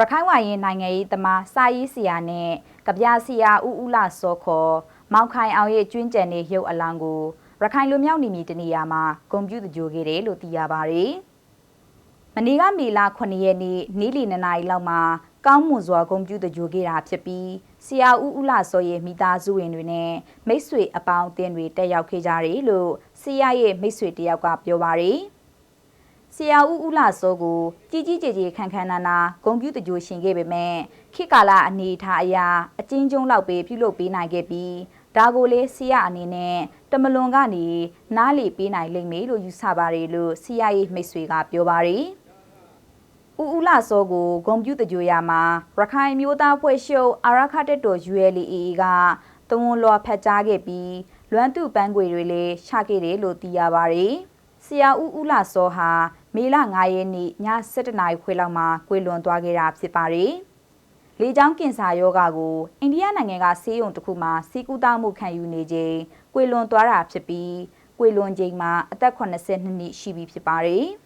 ရခိုင်ဝါရင်နိုင်ငံရေးသမားစာရေးဆရာနဲ့ကဗျာဆရာဦးဦးလာစောခေါ်မောင်ခိုင်အောင်ရဲ့ကျွင်းကြံတဲ့ရုပ်အလောင်းကိုရခိုင်လူမျိုးနေမည်တနေရာမှာဂုံပြူတကြိုခဲ့တယ်လို့သိရပါတယ်။မနေ့ကမေလ9ရက်နေ့နေ့လယ်2နာရီလောက်မှာကောင်းမွန်စွာဂုံပြူတကြိုခဲ့တာဖြစ်ပြီးဆရာဦးဦးလာစောရဲ့မိသားစုဝင်တွေနဲ့မိတ်ဆွေအပေါင်းအသင်းတွေတက်ရောက်ခဲ့ကြတယ်လို့ဆရာရဲ့မိတ်ဆွေတယောက်ကပြောပါတယ်။ ဆရာဦးဦးလာစောကိုကြီးကြီးကျယ်ကျယ်ခန့်ခန့်နာနာဂုံပြူတကြိုရှင်ခဲ့ပေမဲ့ခေတ်ကာလအနေအထားအရာအကျဉ်းကျုံးလောက်ပဲပြုလုပ်ပေးနိုင်ခဲ့ပြီးဒါကိုလေဆရာအနေနဲ့တမလွန်ကနေနားလေပေးနိုင်လိမ့်မယ်လို့ယူဆပါတယ်လို့ဆရာရဲ့မိတ်ဆွေကပြောပါတယ်။ဦးဦးလာစောကိုဂုံပြူတကြိုရမှာရခိုင်မျိုးသားဖွဲ့ရှုပ်အာရခတက်တော် ULA ကတဝန်လော်ဖတ်ကြားခဲ့ပြီးလွမ်းသူ့ပန်းခွေတွေလည်းချခဲ့တယ်လို့သိရပါတယ်။ ဆရာဦးဦးလာစောဟာမေလ9ရက်နေ့ည7:00နာရီခွဲလောက်မှာကွေလွန်သွားခဲ့တာဖြစ်ပါတယ်။လေကြောင်းကင်ဆာယောဂါကိုအိန္ဒိယနိုင်ငံကဆေးရုံတစ်ခုမှာစီကူတာမှုခံယူနေချိန်ကွေလွန်သွားတာဖြစ်ပြီးကွေလွန်ချိန်မှာအသက်82နှစ်ရှိပြီဖြစ်ပါတယ်။